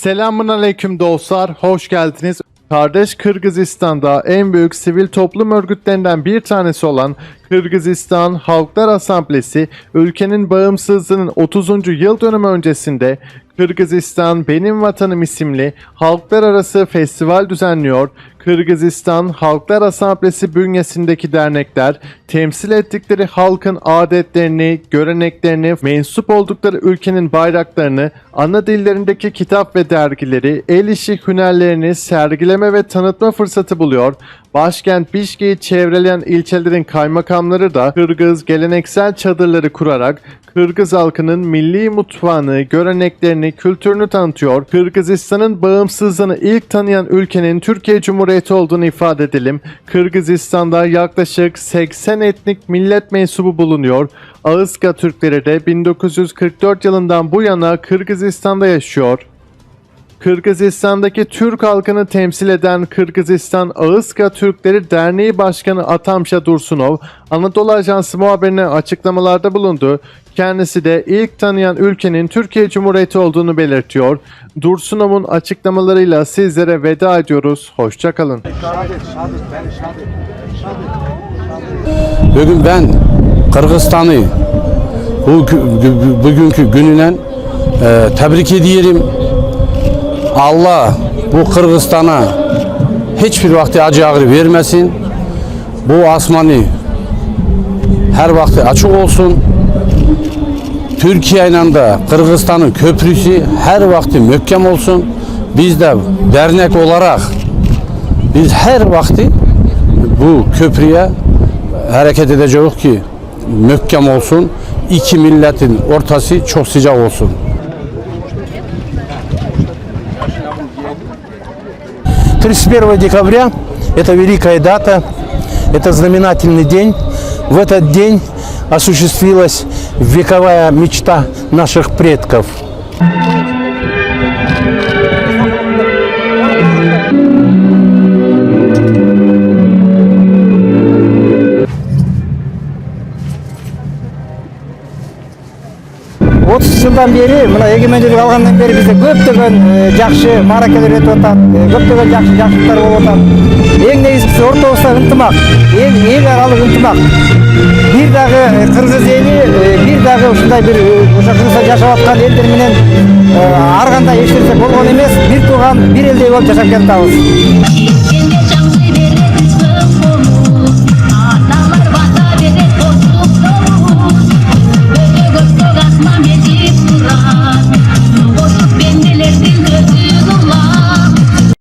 Selamun aleyküm dostlar, hoş geldiniz. Kardeş Kırgızistan'da en büyük sivil toplum örgütlerinden bir tanesi olan Kırgızistan Halklar Asamblesi, ülkenin bağımsızlığının 30. yıl dönümü öncesinde Kırgızistan Benim Vatanım isimli halklar arası festival düzenliyor. Kırgızistan Halklar Asamblesi bünyesindeki dernekler temsil ettikleri halkın adetlerini, göreneklerini, mensup oldukları ülkenin bayraklarını, ana dillerindeki kitap ve dergileri, el işi hünerlerini sergileme ve tanıtma fırsatı buluyor. Başkent Bişkek'i çevreleyen ilçelerin kaymakamları da Kırgız geleneksel çadırları kurarak Kırgız halkının milli mutfağını, göreneklerini, kültürünü tanıtıyor. Kırgızistan'ın bağımsızlığını ilk tanıyan ülkenin Türkiye Cumhuriyeti olduğunu ifade edelim. Kırgızistan'da yaklaşık 80 etnik millet mensubu bulunuyor. Ağızka Türkleri de 1944 yılından bu yana Kırgızistan'da yaşıyor. Kırgızistan'daki Türk halkını temsil eden Kırgızistan Ağızka Türkleri Derneği Başkanı Atamşa Dursunov, Anadolu Ajansı muhabirine açıklamalarda bulundu. Kendisi de ilk tanıyan ülkenin Türkiye Cumhuriyeti olduğunu belirtiyor. Dursunov'un açıklamalarıyla sizlere veda ediyoruz. Hoşçakalın. Bugün ben Kırgızistan'ı bu gü- gü- bugünkü gününden e, tebrik ediyorum. Allah bu Kırgızistan'a hiçbir vakti acı ağrı vermesin. Bu asmanı her vakti açık olsun. Türkiye ile de Kırgızistan'ın köprüsü her vakti möhkem olsun. Biz de dernek olarak biz her vakti bu köprüye hareket edeceğiz ki möhkem olsun. İki milletin ortası çok sıcak olsun. – 31 декабря – это великая дата, это знаменательный день. В этот день осуществилась вековая мечта наших предков. отыз жылдан бері мына егемендік алғаннан бері бізде көптеген э, жақсы маракелер өтіп жатады э, көптеген жақсы жақсылықтар болып жатады ең негізгісі орталықта ынтымақ. Ел аралық ынтымақ. Бір дағы э, қырғыз елі бір дағы ушундай бир ошо кыргызда жашап аткан элдер менен ар кандай эч нерсе болгон эмес бир тууган бир элдей болуп жашап келатабыз